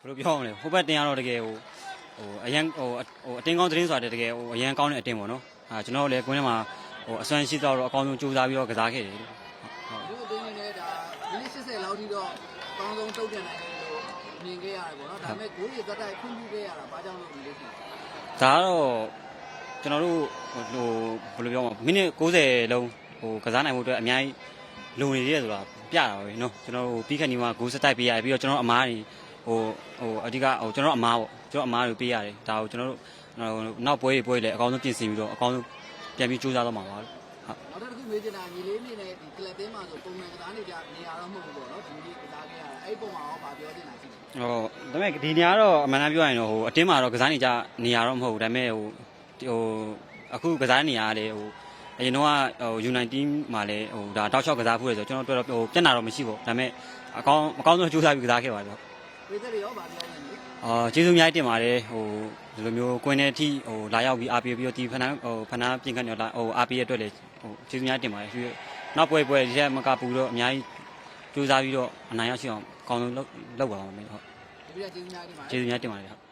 ဘယ်လိုပြောရမလဲဟိုဘက်တင်ရတော့တကယ်ဟိုဟိုအရန်ဟိုဟိုအတင်းကောင်းသတင်းဆိုတာတကယ်ဟိုအရန်ကောင်းတဲ့အတင်းပေါ့နော်အာကျွန်တော်တို့လည်းကွင်းထဲမှာဟိုအစွမ်းရှိတော့အကောင်းဆုံးကြိုးစားပြီးတော့ကစားခဲ့တယ်လို့ဟုတ် ဒီအတင်းနဲ့ဒါမိနစ်80လောက်ထိတော့အကောင်းဆုံးတုတ်ပြန်နိုင်တယ်လို့မြင်ခဲ့ရတယ်ပေါ့နော်ဒါပေမဲ့ဂိုးရီသက်တိုက်ခွင့်ပြုခဲ့ရတာဘာကြောင့်လို့မလို့ရှိလဲ ဒါကတော့ကျွန်တော်တို့ဟိုဘယ်လိုပြောမလဲမိနစ်60လုံးဟိုကစားနိုင်မှုအတွက်အများကြီးလုံနေရတယ်ဆိုတာပြတာပဲเนาะကျွန်တော်တို့ပြီးခက်နေမှာဂိုးစတိုက်ပေးရတယ်ပြီးတော့ကျွန်တော်အမားတွေ ဟိုဟိုအဓိကဟိုကျွန်တော်အမားပေါ့ကျွန်တော်အမားတွေပေးရတယ်ဒါကိုကျွန်တော်တို့နောက်ပွဲတွေပွဲတွေလည်းအကောင်းဆုံးပြင်ဆင်ပြီးတော့အကောင်းဆုံးပြန်ပြီးစူးစမ်းတော့မှာပါလို့ဟုတ်နောက်တစ်ခုမေးချင်တာညီလေးနေနဲ့ဒီကလပ်တင်းမှာဆိုပုံမှန်ကစားနေကြနေရာတော့မဟုတ်ဘူးပေါ့နော်ဒီနေ့ကစားခဲ့ရတာအဲ့ပုံမှာရောဗာပြောတင်တာရှိတယ်ဟိုဒါပေမဲ့ဒီနေရာကတော့အမှန်တမ်းပြောရရင်တော့ဟိုအတင်းမှာတော့ကစားနေကြနေရာတော့မဟုတ်ဘူးဒါပေမဲ့ဟိုဟိုအခုကစားနေရတာလေဟိုအရင်တော့ဟို U19 မှာလည်းဟိုဒါတောက်လျှောက်ကစားဖို့ရဆိုကျွန်တော်တို့တော့ဟိုပြက်နာတော့မရှိဘူးဒါပေမဲ့အကောင်းအကောင်းဆုံးကြိုးစားပြီးကစားခဲ့ပါတယ် ပြည်သက်တွေရောဗာပြောနေတယ်အာကျေးဇူးအများကြီးတင်ပါတယ်ဟိုဒီလိုမျိုးကွင်းထဲအထိဟိုလာရောက်ပြီးအားပေးပြီးတော့ဒီဖနန်းဟိုဖနန်းပြင်ခတ်နေလာဟိုအားပေးရတဲ့အတွက်လည်းဟိုကျေးဇူးအများကြီးတင်ပါတယ်ပြီးတော့နောက်ပွဲပွဲဒီထက်မကပူတော့အများကြီးကြိုးစားပြီးတော့အနိုင်ရရှိအောင်အကောင်းဆုံးလုပ်လုပ်ပါအောင်မယ်ဟုတ်ဒီပြကျေးဇူးများတင်ပါတယ်ကျေးဇူးများတင်ပါတယ်ဟုတ်